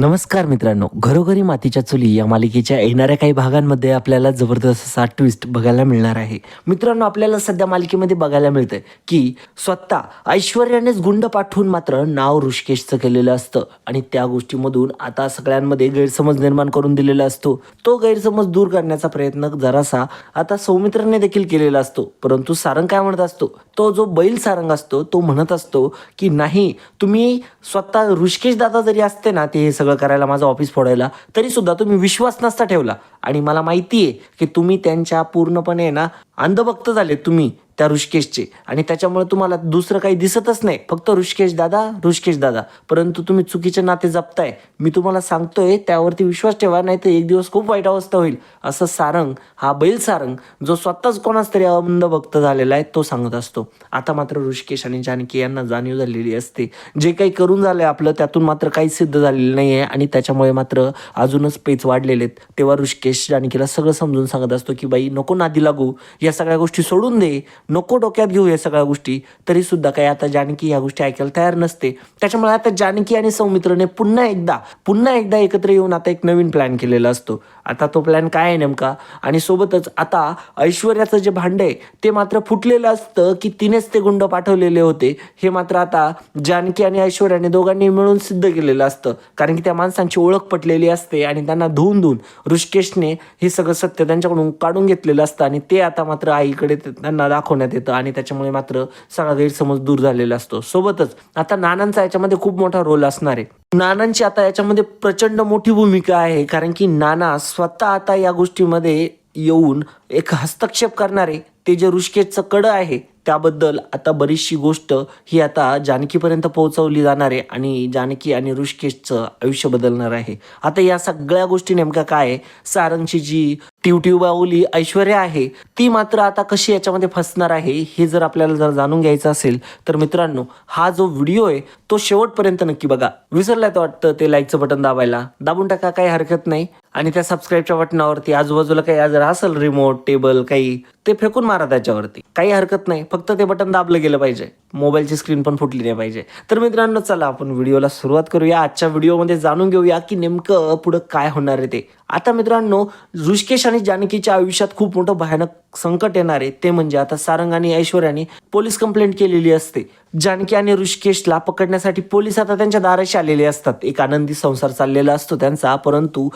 नमस्कार मित्रांनो घरोघरी मातीच्या चुली या मालिकेच्या येणाऱ्या काही भागांमध्ये आपल्याला जबरदस्त असा ट्विस्ट बघायला मिळणार आहे. मित्रांनो आपल्याला सध्या मालिकेमध्ये बघायला मिळतंय की स्वतः ऐश्वर्यानेच गुंड पाठवून मात्र नाव ऋषिकेशचं केलेलं असतं आणि त्या गोष्टीमधून आता सगळ्यांमध्ये गैरसमज निर्माण करून दिलेला असतो. तो गैरसमज दूर करण्याचा प्रयत्न जरासा आता सौमित्राने देखील केलेला असतो. परंतु सारंग काय म्हणत असतो? तो जो बैल सारंग असतो तो म्हणत असतो की नाही तुम्ही स्वतः ऋषिकेश दादा जरी असते ना ते हे सगळं करायला माझं ऑफिस फोडायला तरी सुद्धा तुम्ही विश्वास नसता ठेवला. आणि मला माहिती आहे की तुम्ही त्यांच्या पूर्णपणे ना अंधभक्त झाले तुम्ही. त्या ऋषिकेशचे. आणि त्याच्यामुळे तुम्हाला दुसरं काही दिसतच नाही. फक्त ऋषिकेश दादा ऋषिकेश दादा. परंतु तुम्ही चुकीचे नाते जपताय. मी तुम्हाला सांगतोय त्यावरती विश्वास ठेवा नाही तर एक दिवस खूप वाईट अवस्था होईल. असं सारंग हा बैल सारंग जो स्वतःच कोणाच तरी अंधभक्त झालेला आहे तो सांगत असतो. आता मात्र ऋषिकेश आणि जानकी यांना जाणीव झालेली असते. जे काही करून झालंय आपलं त्यातून मात्र काही सिद्ध झालेलं नाही आहे आणि त्याच्यामुळे मात्र अजूनच पेच वाढलेले आहेत. तेव्हा ऋषिकेश जानकीला सगळं समजून सांगत असतो की बाई नको नादी लागू. या सगळ्या गोष्टी सोडून दे. नको डोक्यात घेऊ या सगळ्या गोष्टी. तरी सुद्धा काही आता जानकी या गोष्टी ऐकायला तयार नसते. त्याच्यामुळे आता जानकी आणि सौमित्रने पुन्हा एकदा पुन्हा एकदा एकत्र येऊन आता एक नवीन प्लॅन केलेला असतो. आता तो प्लॅन काय आहे नेमका? आणि सोबतच आता ऐश्वर्याचं जे भांड आहे ते मात्र फुटलेलं असतं की तिनेच ते गुंड पाठवलेले होते. हे मात्र आता जानकी आणि ऐश्वर्याने दोघांनी मिळून सिद्ध केलेलं असतं. कारण की त्या माणसांची ओळख पटलेली असते आणि त्यांना धुवून धुवून ऋषिकेशने हे सगळं सत्य त्यांच्याकडून काढून घेतलेलं असतं आणि ते आता मात्र आईकडे त्यांना दाखवण्यात येतं आणि त्याच्यामुळे मात्र सगळा गैरसमज दूर झालेला असतो. सोबतच आता नानांचा याच्यामध्ये खूप मोठा रोल असणार आहे. नानांची आता याच्यामध्ये प्रचंड मोठी भूमिका आहे कारण की नाना स्वतः आता या गोष्टीमध्ये येऊन एक हस्तक्षेप करणारे ते जे ऋषिकेशचं कडं आहे. त्याबद्दल आता बरीचशी गोष्ट ही आता जानकीपर्यंत पोहोचवली जाणार आहे आणि जानकी आणि ऋषिकेशचं आयुष्य बदलणार आहे. आता या सगळ्या गोष्टी नेमक्या काय आहे? सारंगची जी टिवटिव बाहुली ऐश्वर्या आहे ती मात्र आता कशी याच्यामध्ये फसणार आहे हे जर आपल्याला जर जाणून घ्यायचं असेल तर मित्रांनो हा जो व्हिडिओ आहे तो शेवटपर्यंत नक्की बघा. विसरल्यात तर वाटतं ते लाईकचं बटन दाबायला. दाबून टाका काही हरकत नाही. आणि त्या सबस्क्राईबच्या बटनावरती आजूबाजूला काही जर असेल रिमोट टेबल काही ते फेकून मारा त्याच्यावरती. काही हरकत नाही. फक्त ते बटन दाबलं गेलं पाहिजे. मोबाईलची स्क्रीन पण फुटली नाही पाहिजे. तर मित्रांनो चला आपण व्हिडिओला सुरुवात करूया. आजच्या व्हिडिओमध्ये जाणून घेऊया की नेमकं पुढं काय होणार आहे ते. आता मित्रांनो ऋषिकेश आणि जानकीच्या आयुष्यात खूप मोठं भयानक संकट येणार आहे. ते म्हणजे आता सारंग आणि ऐश्वर्याने पोलीस कंप्लेंट केलेली असते. जानकी आणि ऋषिकेशला पकडण्यासाठी पोलीस आता त्यांच्या दाराशी आलेले असतात. एक आनंदी संसार चाललेला असतो त्यांचा. परंतु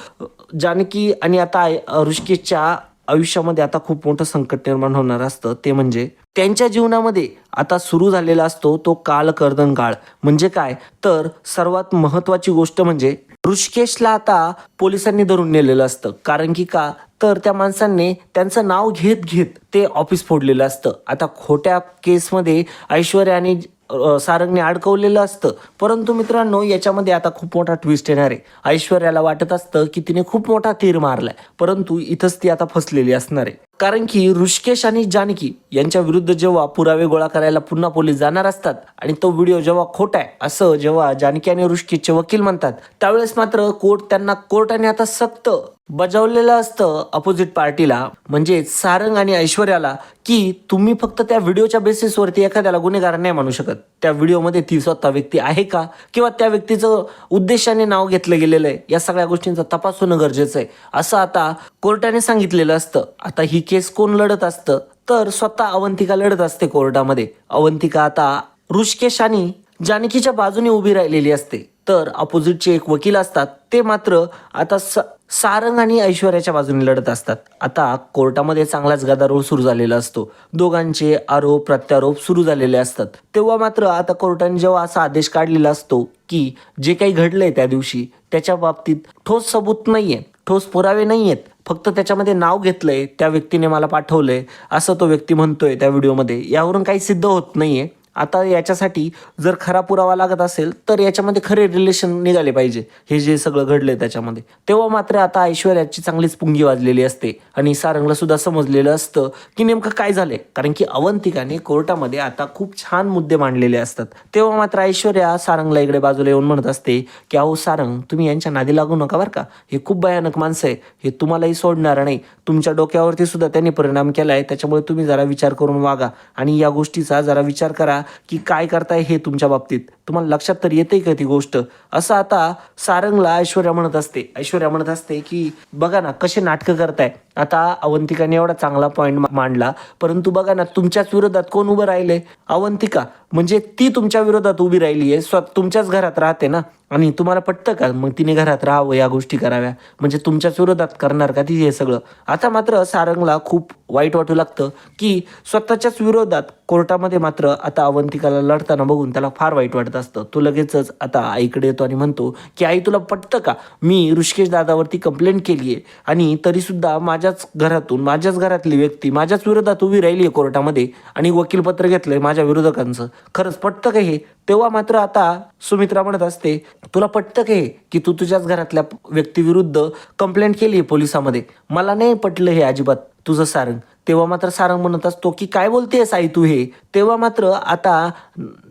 जानकी आणि आता अ, ऋषिकेशच्या आयुष्यामध्ये आता खूप मोठं संकट निर्माण होणार असतं. ते म्हणजे त्यांच्या जीवनामध्ये आता सुरू झालेला असतो तो काल कर्दन काळ. म्हणजे काय? तर सर्वात महत्वाची गोष्ट म्हणजे ऋषिकेशला आता पोलिसांनी धरून नेलेलं असतं. कारण की का? तर त्या माणसांनी त्यांचं नाव घेत घेत ते ऑफिस फोडलेलं असतं. आता खोट्या केसमध्ये ऐश्वर्या आणि सारंगने अडकवलेलं असतं. परंतु मित्रांनो याच्यामध्ये आता खूप मोठा ट्विस्ट येणार आहे. ऐश्वर्याला वाटत असतं की तिने खूप मोठा तीर मारलाय. परंतु इथंच ती आता फसलेली असणार आहे. कारण की ऋषिकेश आणि जानकी यांच्या विरुद्ध जेव्हा पुरावे गोळा करायला पुन्हा पोलीस जाणार असतात आणि तो व्हिडिओ जेव्हा खोटा आहे असं जेव्हा जानकी आणि ऋषिकेशचे वकील म्हणतात त्यावेळेस मात्र कोर्ट त्यांना कोर्टाने आता सक्त बजावलेलं असतं अपोजिट पार्टीला म्हणजे सारंग आणि ऐश्वर्याला की तुम्ही फक्त त्या व्हिडिओच्या बेसिसवरती एखाद्याला गुन्हेगार नाही म्हणू शकत. त्या व्हिडिओमध्ये ती स्वतः व्यक्ती आहे का? किंवा त्या व्यक्तीचं उद्देशाने नाव घेतलं गेलेलं आहे? या सगळ्या गोष्टींचा तपास होणं गरजेचं आहे. असं आता कोर्टाने सांगितलेलं असतं. आता ही केस कोण लढत असतं? तर स्वतः अवंतिका लढत असते कोर्टामध्ये. अवंतिका आता ऋषिकेश आणि जानकीच्या बाजूने उभी राहिलेली असते. तर अपोजिटचे एक वकील असतात. ते मात्र आता स सारंग आणि ऐश्वर्याच्या बाजूने लढत असतात. आता कोर्टामध्ये चांगलाच गदारोळ सुरू झालेला असतो. दोघांचे आरोप प्रत्यारोप सुरू झालेले असतात. तेव्हा मात्र आता कोर्टाने जेव्हा असा आदेश काढलेला असतो की जे काही घडलंय त्या दिवशी त्याच्या बाबतीत ठोस सबूत नाहीये. ठोस पुरावे नाहीयेत. फक्त त्याच्यामध्ये नाव घेतलंय त्या व्यक्तीने मला पाठवलंय असं तो व्यक्ती म्हणतोय त्या व्हिडिओमध्ये. यावरून काही सिद्ध होत नाहीये. आता याच्यासाठी जर खरा पुरावा लागत असेल तर याच्यामध्ये खरे रिलेशन निघाले पाहिजे. हे जे सगळं घडलंय त्याच्यामध्ये. तेव्हा मात्र आता ऐश्वर्याची चांगलीच पुंगी वाजलेली असते. आणि सारंगला सुद्धा समजलेलं असतं की नेमकं काय झालंय. कारण की अवंतिकाने कोर्टामध्ये आता खूप छान मुद्दे मांडलेले असतात. तेव्हा मात्र ऐश्वर्या सारंगला इकडे बाजूला येऊन म्हणत असते की अहो सारंग तुम्ही यांच्या नादी लागू नका बरं का. हे खूप भयानक माणसं आहे. हे तुम्हालाही सोडणार नाही. तुमच्या डोक्यावरती सुद्धा त्यांनी परिणाम आहे त्याच्यामुळे तुम्ही जरा विचार करून वागा. आणि या गोष्टीचा जरा विचार करा. की काय करताय हे तुमच्या बाबतीत? तुम्हाला लक्षात तर येते का ती गोष्ट? असं आता सारंगला ऐश्वर्या म्हणत असते. ऐश्वर्या म्हणत असते की बघा ना कसे नाटकं करताय. आता अवंतिकाने एवढा चांगला पॉईंट मांडला. परंतु बघा ना तुमच्याच विरोधात कोण उभं राहिले? अवंतिका. म्हणजे ती तुमच्या विरोधात उभी राहिली आहे. स्व तुमच्याच घरात राहते ना? आणि तुम्हाला पटतं का? मग तिने घरात राहावं या गोष्टी कराव्या? म्हणजे तुमच्याच विरोधात करणार का ती हे सगळं? आता मात्र सारंगला खूप वाईट वाटू लागतं की स्वतःच्याच विरोधात कोर्टामध्ये मात्र आता अवंतिकाला लढताना बघून त्याला फार वाईट वाटत असतं. तो लगेचच आता आईकडे येतो आणि म्हणतो की आई तुला पटतं का? मी ऋषिकेश दादावरती कंप्लेंट केली आहे आणि तरीसुद्धा माझ्याच घरातून माझ्याच घरातली व्यक्ती माझ्याच विरोधात उभी राहिली आहे कोर्टामध्ये आणि वकीलपत्र घेतलंय माझ्या विरोधकांचं. खरंच पटतं का हे? तेव्हा मात्र आता सुमित्रा म्हणत असते तुला पटतं का हे? की तू तुझ्याच घरातल्या व्यक्तीविरुद्ध कंप्लेंट केली आहे पोलिसामध्ये? मला नाही पटलं हे अजिबात तुझं सारंग. तेव्हा मात्र सारंग म्हणत असतो की काय बोलतेस आई तू हे? तेव्हा मात्र आता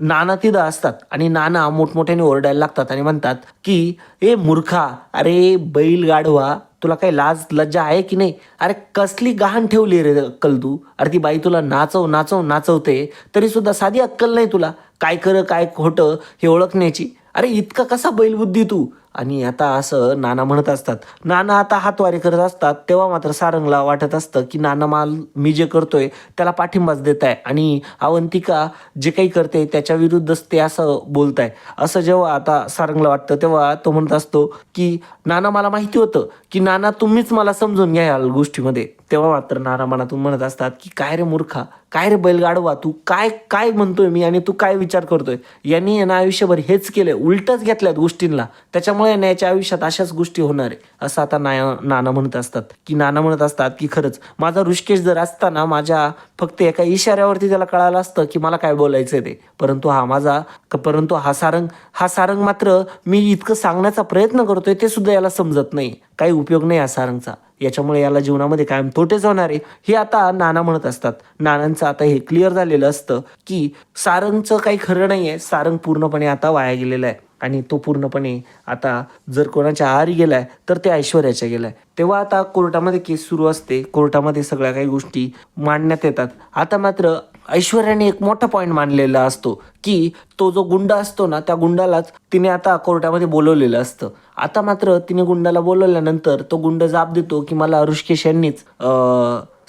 नाना तिथं असतात आणि नाना मोठमोठ्याने ओरडायला लागतात आणि म्हणतात की ए मूर्खा अरे बैल गाढवा तुला काही लाज लज्जा आहे की नाही? अरे कसली गहाण ठेवली रे अक्कल तू अरे ती बाई तुला नाचव नाचव नाचवते तरी सुद्धा साधी अक्कल नाही तुला. काय कर काय खोटं हे ओळखण्याची. अरे इतका कसा बैलबुद्धी तू? आणि आता असं नाना म्हणत असतात नाना आता हातवारे करत असतात तेव्हा मात्र सारंगला वाटत असतं की नाना माल मी जे करतोय त्याला पाठिंबाच देत आहे आणि अवंतिका जे काही करते त्याच्या विरुद्धच ते असं बोलत आहे असं जेव्हा आता सारंगला वाटतं तेव्हा तो म्हणत असतो की नाना मला माहिती होतं की नाना तुम्हीच मला समजून घ्या या गोष्टीमध्ये. तेव्हा मात्र नाना मनातून म्हणत असतात की काय रे मूर्खा? काय रे बैलगाडवा? तू काय काय म्हणतोय मी आणि तू काय विचार करतोय? यांनी यांना आयुष्यभर हेच केलंय उलटच घेतल्यात गोष्टींना. त्याच्यामुळे यांना याच्या आयुष्यात अशाच गोष्टी होणार आहे. असं आता नाया नाना म्हणत असतात. की नाना म्हणत असतात की खरंच माझा ऋषिकेश जर असताना माझ्या फक्त एका इशाऱ्यावरती त्याला कळालं असतं की मला काय बोलायचं ते. परंतु हा माझा परंतु हा सारंग हा सारंग मात्र मी इतकं सांगण्याचा प्रयत्न करतोय ते सुद्धा याला समजत नाही. काही उपयोग नाही हा सारंगचा. याच्यामुळे याला जीवनामध्ये कायम तोटेच होणार आहे हे आता नाना म्हणत असतात. नानांचं आता हे क्लिअर झालेलं असतं की सारंगचं काही खरं नाही आहे सारंग पूर्णपणे आता वाया गेलेलं आहे. आणि तो पूर्णपणे आता जर कोणाच्या आहारी गेलाय तर ते ऐश्वर्याच्या गेलाय. तेव्हा आता कोर्टामध्ये केस सुरू असते. कोर्टामध्ये सगळ्या काही गोष्टी मांडण्यात येतात. आता मात्र ऐश्वर्याने एक मोठा पॉईंट मानलेला असतो की तो जो गुंड असतो ना त्या गुंडालाच तिने आता कोर्टामध्ये बोलवलेलं असतं. आता मात्र तिने गुंडाला बोलवल्यानंतर तो गुंड जाब देतो की मला ऋषिकेश यांनीच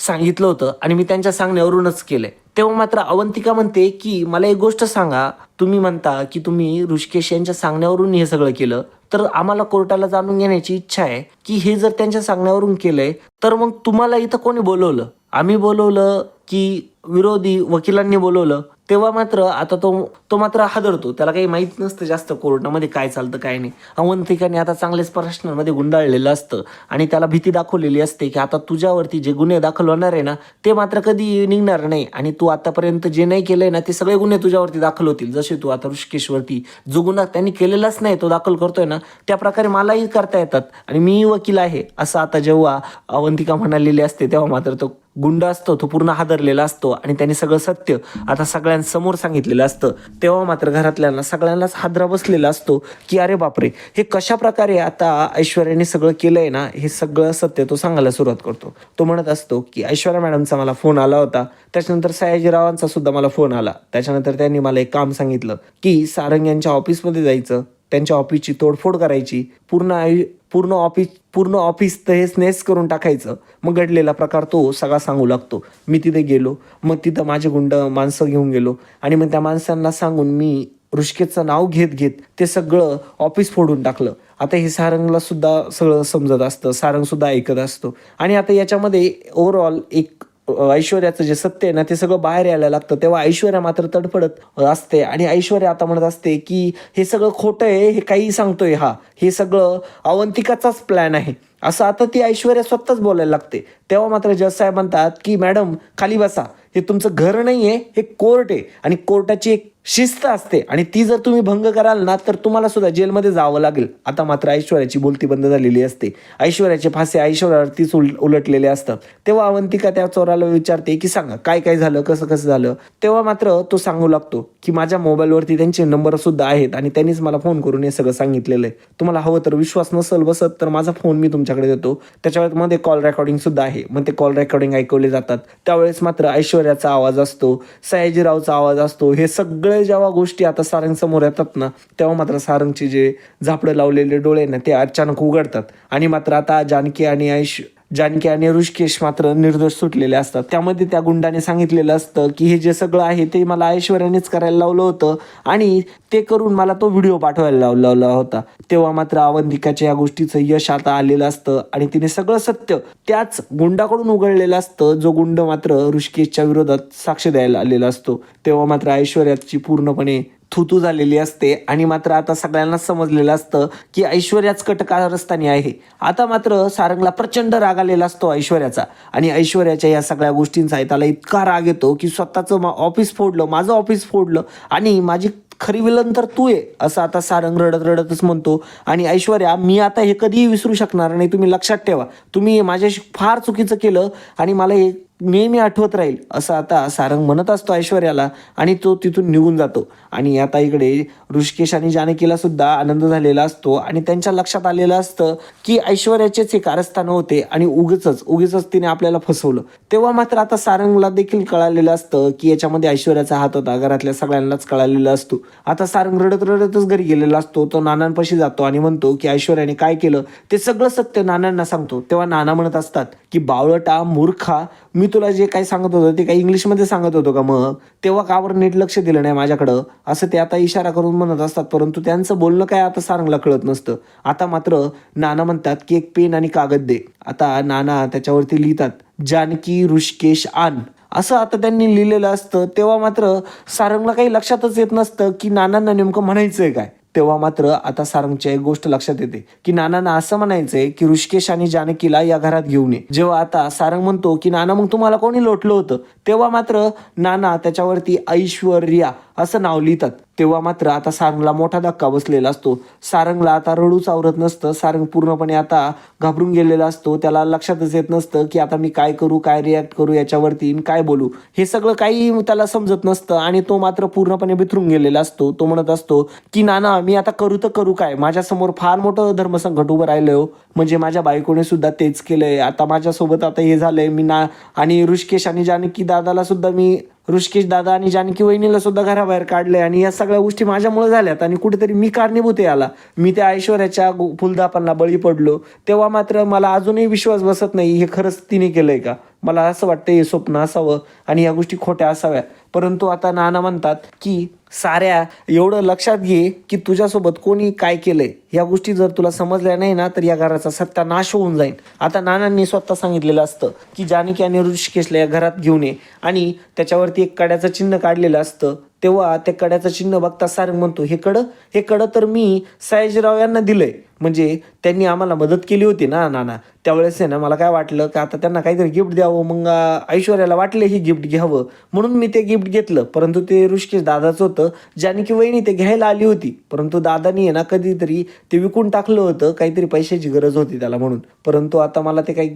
सांगितलं होतं आणि मी त्यांच्या सांगण्यावरूनच केलंय. तेव्हा मात्र अवंतिका म्हणते की मला एक गोष्ट सांगा. तुम्ही म्हणता की तुम्ही ऋषिकेश यांच्या सांगण्यावरून हे सगळं केलं. तर आम्हाला कोर्टाला जाणून घेण्याची इच्छा आहे की हे जर त्यांच्या सांगण्यावरून केलंय तर मग तुम्हाला इथं कोणी बोलवलं? आम्ही बोलवलं की विरोधी वकिलांनी बोलवलं तेव्हा मात्र आता तो तो मात्र हादरतो. त्याला काही माहीत नसतं जास्त कोर्टामध्ये काय चालतं काय नाही. अवंतिकाने आता चांगलेच प्रश्नांमध्ये गुंडाळलेलं असतं आणि त्याला भीती दाखवलेली असते की आता तुझ्यावरती जे गुन्हे दाखल होणार आहे ना ते मात्र कधी निघणार नाही आणि तू आतापर्यंत जे नाही केलंय ना ते सगळे गुन्हे तुझ्यावरती दाखल होतील. जसे तू आता ऋषिकेशवरती जो गुन्हा त्यांनी केलेलाच नाही तो दाखल करतोय ना त्या प्रकारे मलाही करता येतात आणि मीही वकील आहे असं आता जेव्हा अवंतिका म्हणालेली असते तेव्हा मात्र तो गुंड असतो तो पूर्ण हादरलेला असतो आणि त्याने सगळं सत्य आता सगळ्यांसमोर सांगितलेलं असतं. तेव्हा मात्र घरातल्यांना सगळ्यांनाच हादरा बसलेला असतो की अरे बापरे हे कशा प्रकारे आता ऐश्वर्याने सगळं केलंय ना हे सगळं सत्य तो सांगायला सुरुवात करतो. तो म्हणत असतो की ऐश्वर्या मॅडमचा मला फोन आला होता. त्याच्यानंतर सयाजीरावांचा सुद्धा मला फोन आला. त्याच्यानंतर त्यांनी मला एक काम सांगितलं की सारंग यांच्या ऑफिसमध्ये जायचं. त्यांच्या ऑफिसची तोडफोड करायची. पूर्ण आयु पूर्ण ऑफिस पूर्ण ऑफिस तहेस नेस करून टाकायचं. मग घडलेला प्रकार तो सगळा सांगू लागतो. मी तिथे गेलो. मग तिथं माझे गुंड माणसं घेऊन गेलो. आणि मग त्या माणसांना सांगून मी ऋषिकेशचं नाव घेत घेत ते सगळं ऑफिस फोडून टाकलं. आता हे सारंगला सुद्धा सगळं समजत असतं. सारंगसुद्धा ऐकत असतो. आणि आता याच्यामध्ये ओव्हरऑल एक ऐश्वर्याचं जे सत्य आहे ना ते सगळं बाहेर यायला लागतं. तेव्हा ऐश्वर्या मात्र तडफडत असते. आणि ऐश्वर्या आता म्हणत असते की हे सगळं खोटं आहे हे काही सांगतोय हा. हे सगळं अवंतिकाचाच प्लॅन आहे. असं आता ती ऐश्वर्या स्वतःच बोलायला लागते. तेव्हा मात्र जज साहेब म्हणतात की मॅडम खाली बसा. हे तुमचं घर नाही आहे हे कोर्ट आहे आणि कोर्टाची एक शिस्त असते आणि ती जर तुम्ही भंग कराल ना तर तुम्हाला सुद्धा जेलमध्ये जावं लागेल. आता मात्र ऐश्वर्याची बोलती बंद झालेली असते. ऐश्वर्याचे फासे ऐश्वर्यावरतीच उल उलटलेले असतात. तेव्हा अवंतिका त्या चोराला विचारते की सांगा काय काय झालं? कसं कसं झालं? तेव्हा मात्र तो सांगू लागतो की माझ्या मोबाईलवरती त्यांचे नंबर सुद्धा आहेत आणि त्यांनीच मला फोन करून हे सगळं सांगितलेलं आहे. तुम्हाला हवं तर विश्वास नसेल बसत तर माझा फोन मी तुमच्या त्यांच्याकडे देतो. त्याच्यामध्ये कॉल रेकॉर्डिंग सुद्धा आहे. मग ते कॉल रेकॉर्डिंग ऐकवले जातात. त्यावेळेस मात्र ऐश्वर्याचा आवाज असतो सयाजीरावचा आवाज असतो. हे सगळे जेव्हा गोष्टी आता सारंग समोर येतात ना तेव्हा मात्र सारंगचे जे झापडं लावलेले डोळे ना ते अचानक उघडतात. आणि मात्र आता जानकी आणि ऐश जानकी आणि ऋषिकेश मात्र निर्दोष सुटलेले असतात. त्यामध्ये त्या गुंडाने सांगितलेलं असतं की हे जे सगळं आहे ते मला ऐश्वर्यानेच करायला लावलं होतं आणि ते करून मला तो व्हिडिओ पाठवायला लाव लावला होता. तेव्हा मात्र अवंतिकाच्या या गोष्टीचं यश आता आलेलं असतं आणि तिने सगळं सत्य त्याच गुंडाकडून उघडलेलं असतं जो गुंड मात्र ऋषिकेशच्या विरोधात साक्ष द्यायला आलेला असतो. तेव्हा मात्र ऐश्वर्याची पूर्णपणे थुतू झालेली असते आणि मात्र आता सगळ्यांना समजलेलं असतं की ऐश्वर्याच कटकारस्थानी आहे. आता मात्र सारंगला प्रचंड राग आलेला असतो ऐश्वर्याचा. आणि ऐश्वर्याच्या या सगळ्या गोष्टींचा त्याला इतका राग येतो की स्वतःचं मा ऑफिस फोडलं माझं ऑफिस फोडलं आणि माझी खरी विलन तर तू आहे असं आता सारंग रडत रडतच म्हणतो. आणि ऐश्वर्या मी आता हे कधीही विसरू शकणार नाही तुम्ही लक्षात ठेवा. तुम्ही माझ्याशी फार चुकीचं केलं आणि मला हे नेहमी आठवत राहील. असं आता सारंग म्हणत असतो ऐश्वर्याला आणि तो तिथून निघून जातो. आणि आता इकडे ऋषिकेश आणि जानकीला सुद्धा आनंद झालेला असतो आणि त्यांच्या लक्षात आलेलं असतं की ऐश्वर्याचेच हे कारस्थान होते आणि उगीच उगीच तिने आपल्याला फसवलं. तेव्हा मात्र आता सारंगला देखील कळालेलं असतं की याच्यामध्ये ऐश्वर्याचा हात होता घरातल्या सगळ्यांनाच कळालेला असतो. आता सारंग रडत रडतच घरी गेलेला असतो तो नानांपाशी जातो आणि म्हणतो की ऐश्वर्याने काय केलं? ते सगळं सत्य नानांना सांगतो. तेव्हा नाना म्हणत असतात की बावळटा मूर्खा मी तुला जे काही सांगत होतो ते काही इंग्लिशमध्ये सांगत होतो का मग? तेव्हा कावर नीट लक्ष दिलं नाही माझ्याकडं? असं ते आता इशारा करून म्हणत असतात परंतु त्यांचं बोलणं काय आता सारंगला कळत नसतं. आता मात्र नाना म्हणतात की एक पेन आणि कागद दे. आता नाना त्याच्यावरती लिहितात जानकी ऋषिकेश आन. असं आता त्यांनी लिहिलेलं असतं तेव्हा मात्र सारंगला काही लक्षातच येत नसतं की नानांना नेमकं म्हणायचंय काय. तेव्हा मात्र आता सारंगच्या एक गोष्ट लक्षात येते की नानांना असं म्हणायचंय की ऋषिकेश आणि जानकीला या घरात घेऊन ये. जेव्हा आता सारंग म्हणतो की नाना मग तुम्हाला कोणी लोटलं होतं? तेव्हा मात्र नाना त्याच्यावरती ऐश्वर्या असं नाव लिहितात. तेव्हा मात्र आता सारंगला मोठा धक्का बसलेला असतो. सारंगला आता रडूच आवरत नसतं. सारंग पूर्णपणे आता घाबरून गेलेला असतो. त्याला लक्षातच येत नसतं की आता मी काय करू काय रिॲक्ट करू याच्यावरती काय बोलू. हे सगळं काही त्याला समजत नसतं आणि तो मात्र पूर्णपणे बिथरून गेलेला असतो. तो म्हणत असतो की नाना मी आता करू तर करू काय? माझ्यासमोर फार मोठं धर्मसंकट उभं राहिलं हो. म्हणजे माझ्या बायकोने सुद्धा तेच केलंय. आता माझ्यासोबत आता हे झालंय. मी ना आणि ऋषिकेश आणि जानकी दादाला सुद्धा मी ऋषिकेश दादा आणि जानकी वहिनीला सुद्धा घराबाहेर काढलंय आणि या सगळ्या गोष्टी माझ्यामुळे झाल्यात आणि कुठेतरी मी कारणीभूत आहे आला मी त्या ऐश्वर्याच्या फुलदापांना बळी पडलो. तेव्हा मात्र मला अजूनही विश्वास बसत नाही हे खरंच तिने केलंय का? मला असं वाटतं हे स्वप्न असावं आणि या गोष्टी खोट्या असाव्या परंतु आता नाना म्हणतात की साऱ्या एवढं लक्षात घे की तुझ्यासोबत कोणी काय केलंय. या गोष्टी जर तुला समजल्या नाही ना तर या घराचा सत्ता नाश होऊन जाईल. आता नानांनी स्वतः सांगितलेलं असतं की जानकी आणि ऋषिकेशला या घरात घेऊन ये. आणि त्याच्यावरती एक कड्याचं चिन्ह काढलेलं असतं. तेव्हा त्या कड्याचं चिन्ह बघता सारंग म्हणतो हे कडं? हे कडं तर मी सयाजीराव यांना दिलंय. म्हणजे त्यांनी आम्हाला मदत केली होती ना नाना. त्यावेळेस आहे ना मला काय वाटलं का आता त्यांना काहीतरी गिफ्ट द्यावं मग ऐश्वर्याला वाटले ही गिफ्ट घ्यावं. म्हणून मी ते गिफ्ट घेतलं. परंतु ते ऋषिकेश दादाचं होतं ज्याने की वहिनी ते घ्यायला आली होती. परंतु दादानी आहे ना कधीतरी ते विकून टाकलं होतं काहीतरी पैशाची गरज होती त्याला म्हणून. परंतु आता मला ते काही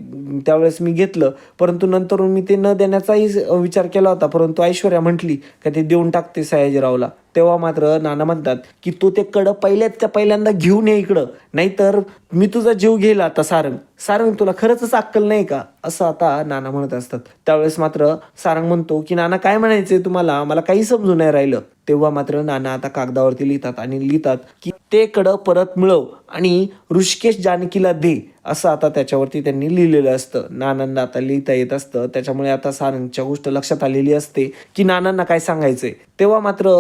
त्यावेळेस मी घेतलं. परंतु नंतर मी ते न देण्याचाही विचार केला होता. परंतु ऐश्वर्या म्हटली का ते देऊन टाकते सयाजीरावला तेव्हा मात्र नाना म्हणतात की तू ते कडं पहिल्यात त्या पहिल्यांदा घेऊन ये इकडं. नाहीतर मी तुझा जीव घेईल आता सारंग. सारंग तुला खरंच अक्कल नाही का? असं आता नाना म्हणत असतात. त्यावेळेस मात्र सारंग म्हणतो की नाना काय म्हणायचंय तुम्हाला? मला काही समजू नाही राहिलं. तेव्हा मात्र नाना आता कागदावरती लिहितात आणि लिहितात की ते कडं परत मिळव आणि ऋषिकेश जानकीला दे. असं आता त्याच्यावरती त्यांनी लिहिलेलं असतं. नानांना आता लिहिता येत असतं. त्याच्यामुळे आता सारंगच्या गोष्ट लक्षात आलेली असते की नानांना काय सांगायचंय. तेव्हा मात्र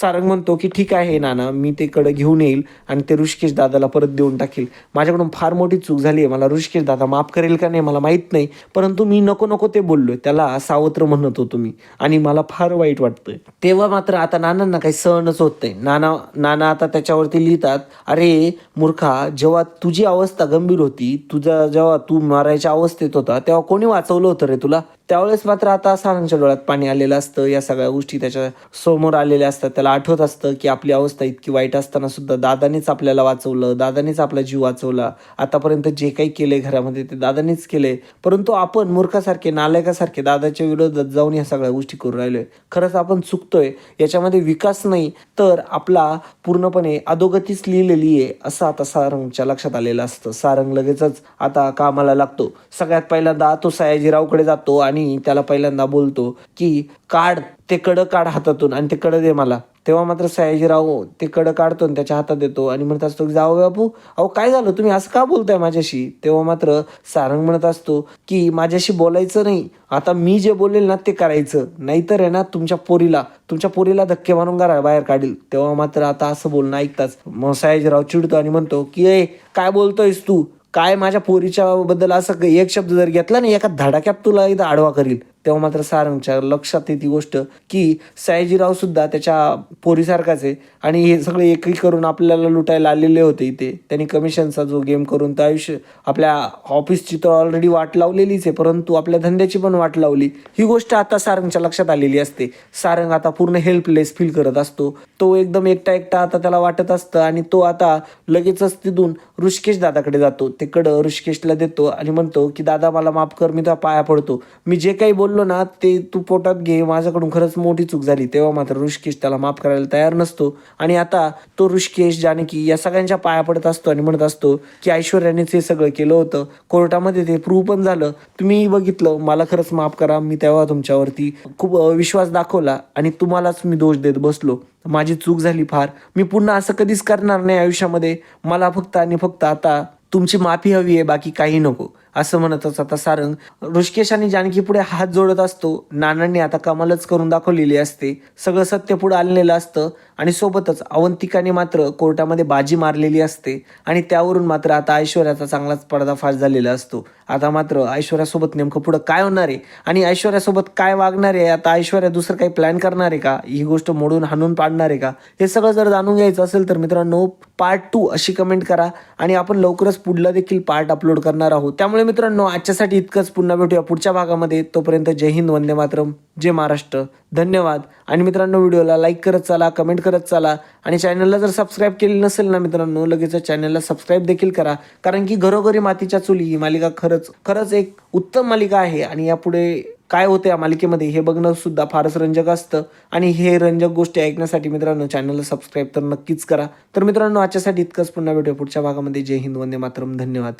सारंग म्हणतो की ठीक आहे नाना मी ते कडं घेऊन येईल आणि ते ऋषिकेश दादाला परत देऊन टाकेल. माझ्याकडून फार मोठी चूक झाली आहे. मला ऋषिकेश दादा माफ करेल का नाही मला माहीत नाही. परंतु मी नको नको ते बोललोय. त्याला सावत्र म्हणत होतो मी आणि मला फार वाईट वाटतंय. तेव्हा मात्र आता नानांना काही सहनच होत नाही. नाना नाना आता त्याच्यावरती लिहितात अरे मूर्खा जेव्हा तुझी अवस्था गंभीर होती तुझा जेव्हा तू मारायच्या अवस्थेत होता तेव्हा कोणी वाचवलं होतं रे तुला? त्यावेळेस मात्र आता सारांच्या डोळ्यात पाणी आलेलं असतं. या सगळ्या गोष्टी त्याच्यासमोर आलेल्या असतात. त्याला आठवत असतं की आपली अवस्था इतकी वाईट असताना सुद्धा दादानेच आपल्याला वाचवलं दादानेच आपला जीव वाचवला. आतापर्यंत जे काही केले घरामध्ये ते दादानेच केले. परंतु आपण मूर्खासारखे नालायकासारखे दादाच्या विरोधात जाऊन या सगळ्या गोष्टी करू राहिलोय. खरंच आपण चुकतोय. याच्यामध्ये विकास नाही तर आपला पूर्णपणे अधोगतीच लिहिलेली आहे असं आता सारंगच्या लक्षात आलेलं असतं. सारंग लगेचच आता कामाला लागतो. सगळ्यात पहिल्यांदा तो सयाजीरावकडे जातो आणि त्याला पहिल्यांदा बोलतो की काढ ते कडं काढ हातातून आणि ते कडं दे मला. तेव्हा मात्र सयाजीराव ते कडं काढतो आणि त्याच्या हातात देतो आणि म्हणत असतो की जाऊ बापू अहो काय झालं? तुम्ही असं का बोलताय माझ्याशी? तेव्हा मात्र सारंग म्हणत असतो की माझ्याशी बोलायचं नाही. आता मी जे बोलेल ना ते करायचं. नाहीतर आहे ना तुमच्या पोरीला तुमच्या पोरीला धक्के मारून घरा बाहेर काढील. तेव्हा मात्र आता असं बोलणं ऐकताच मग सयाजीराव चिडतो आणि म्हणतो की ए काय बोलतोयस तू? काय माझ्या पोरीच्या बद्दल असं एक शब्द जर घेतला ना एका धडाक्यात तुला इथं आडवा करील. तेव्हा मात्र सारंगच्या लक्षात येते गोष्ट की सयाजीराव सुद्धा त्याच्या पोरीसारखाच आहे आणि हे सगळे एकही करून आपल्याला लुटायला आलेले होते इथे. त्यांनी कमिशनचा जो गेम करून तर आयुष्य आपल्या ऑफिसची तर ऑलरेडी वाट लावलेलीच आहे परंतु आपल्या धंद्याची पण वाट लावली. ही गोष्ट आता सारंगच्या लक्षात आलेली असते. सारंग आता पूर्ण हेल्पलेस फील करत असतो. तो एकदम एकटा एकटा आता त्याला वाटत असतं आणि तो आता लगेचच तिथून ऋषिकेश दादाकडे जातो. ते कडं ऋषिकेशला देतो आणि म्हणतो की दादा मला माफ कर मी तुझ्या पाया पडतो. मी जे काही बोललो ना ते तू पोटात घे. माझ्याकडून खरंच मोठी चूक झाली. तेव्हा मात्र ऋषिकेश त्याला माफ करायला तयार नसतो. आणि आता तो ऋषिकेश जानकी या सगळ्यांच्या पाया पडत असतो आणि म्हणत असतो की ऐश्वर्यानेच हे सगळं केलं होतं. कोर्टामध्ये ते प्रूव्ह पण झालं. तुम्ही बघितलं मला खरंच माफ करा. मी तेव्हा तुमच्यावरती खूप विश्वास दाखवला आणि तुम्हालाच मी दोष देत बसलो. माझी चूक झाली फार. मी पुन्हा असं कधीच करणार नाही आयुष्यामध्ये. मला फक्त आणि फक्त आता तुमची माफी हवी आहे. बाकी काही नको. असं म्हणतच आता सारंग ऋषिकेश आणि जानकी पुढे हात जोडत असतो. नानांनी आता कमालच करून दाखवलेली असते. सगळं सत्य पुढे आलेलं असतं आणि सोबतच अवंतिकाने मात्र कोर्टामध्ये बाजी मारलेली असते. आणि त्यावरून मात्र आता ऐश्वर्याचा चांगलाच पडदाफाश झालेला असतो. आता मात्र ऐश्वर्यासोबत नेमकं पुढं काय होणार आहे? आणि ऐश्वर्यासोबत काय वागणार आहे? आता ऐश्वर्या दुसरं काही प्लॅन करणार आहे का? ही गोष्ट मोडून हाणून पाडणार आहे का? हे सगळं जर जाणून घ्यायचं असेल तर मित्रांनो पार्ट टू अशी कमेंट करा. आणि आपण लवकरच पुढला देखील पार्ट अपलोड करणार आहोत. त्यामुळे मित्रांनो आजच्यासाठी इतकंच. पुन्हा भेटूया पुढच्या भागामध्ये. तोपर्यंत जय हिंद वंदे मातरम जय महाराष्ट्र. धन्यवाद. आणि मित्रांनो व्हिडिओला लाईक करत चला कमेंट करत चला. आणि चॅनलला जर सबस्क्राईब केली नसेल ना मित्रांनो लगेच चॅनलला सबस्क्राईब देखील करा. कारण की घरोघरी मातीच्या चुली ही मालिका खरंच खरंच एक उत्तम मालिका आहे. आणि यापुढे काय होतं या मालिकेमध्ये हे बघणं सुद्धा फारच रंजक असतं. आणि हे रंजक गोष्टी ऐकण्यासाठी मित्रांनो चॅनलला सबस्क्राईब तर नक्कीच करा. तर मित्रांनो आजच्यासाठी इतकंच. पुन्हा भेटूया पुढच्या भागामध्ये. जय हिंद वंदे मातरम. धन्यवाद.